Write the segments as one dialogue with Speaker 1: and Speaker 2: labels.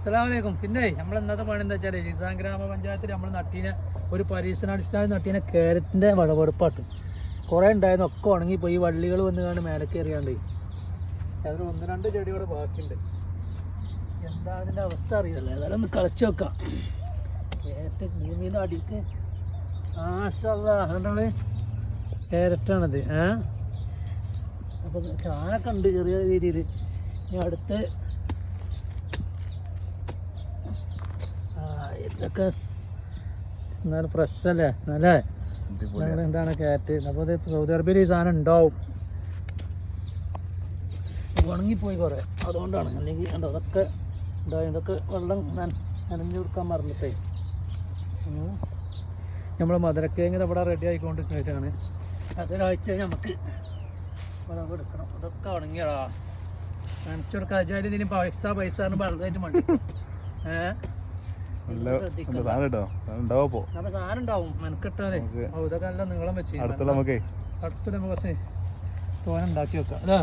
Speaker 1: അസ്സലാമലൈക്കും. പിന്നെ നമ്മൾ ഇന്നത്തെ പണി എന്താ വെച്ചാൽ ജിസാൻ ഗ്രാമപഞ്ചായത്തിൽ നമ്മൾ നട്ടീനെ ഒരു പരീക്ഷണാടിസ്ഥാനത്തിൽ നട്ടീനെ കാരറ്റിന്റെ വിളവെടുപ്പാട്ട് കുറേ ഉണ്ടായിരുന്നു. ഒക്കെ ഉണങ്ങിപ്പോയി വള്ളികൾ വന്ന് കണ്ട് മേലക്ക് എറിയാണ്ട്. അതിൽ ഒന്ന് രണ്ട് ചെടി ഇവിടെ ബാക്കിയുണ്ട്. എന്താ അതിന്റെ അവസ്ഥ അറിയില്ല. ഏതായാലും ഒന്ന് കളിച്ചു വെക്കാം കേരറ്റ് ഭൂമിയുടെ അടിക്ക് ആശാണ് കേരറ്റാണത്. ഏ? അപ്പം കാനൊക്കെ ഉണ്ട് ചെറിയ രീതിയിൽ ഇനി അടുത്ത് ഇതൊക്കെ എന്നാലും ഫ്രഷ് അല്ലേ? അല്ലേ എന്താണ് കാറ്റ്? അപ്പോൾ ഇത് സൗദി അറേബ്യയിൽ ഈ സാധനം ഉണ്ടാവും. ഉണങ്ങിപ്പോയി കുറേ. അതുകൊണ്ടാണ്. അല്ലെങ്കിൽ കണ്ടോ അതൊക്കെ ഉണ്ടാവും ഇതൊക്കെ വെള്ളം ഞാൻ നനഞ്ഞു കൊടുക്കാൻ മറന്നിട്ടേ. നമ്മൾ മധുരക്കേങ്ങ ഇവിടെ റെഡി ആയിക്കൊണ്ട് കഴിച്ചാണ് അതൊരാഴ്ച നമുക്ക് വിളവ് എടുക്കണം. അതൊക്കെ ഉണങ്ങിയടാ. നനച്ചു കൊടുക്കുക അജാരി ഇതിന് പൈസ പൈസ വെള്ളമായിട്ട് മണ്ടി ഏഹ് അടുത്ത് നമുക്ക് കുറച്ച് തോന ഉണ്ടാക്കി വെക്കാം. അല്ലേ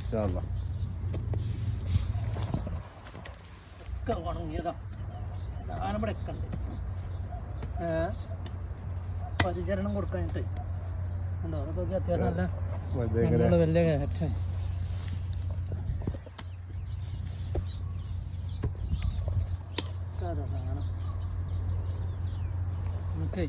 Speaker 2: ഇൻഷാ അല്ലാ.
Speaker 1: ഒക്കെ ഉണങ്ങിയതാ. സാധനം ഇവിടെ ഒക്കെ ഉണ്ട് ഏ പരിചരണം കൊടുക്കാനായിട്ട്. ഉണ്ടോ അതൊക്കെ അത്യാവശ്യം നല്ല വലിയ കയറ്റം. സാധനം നമുക്ക്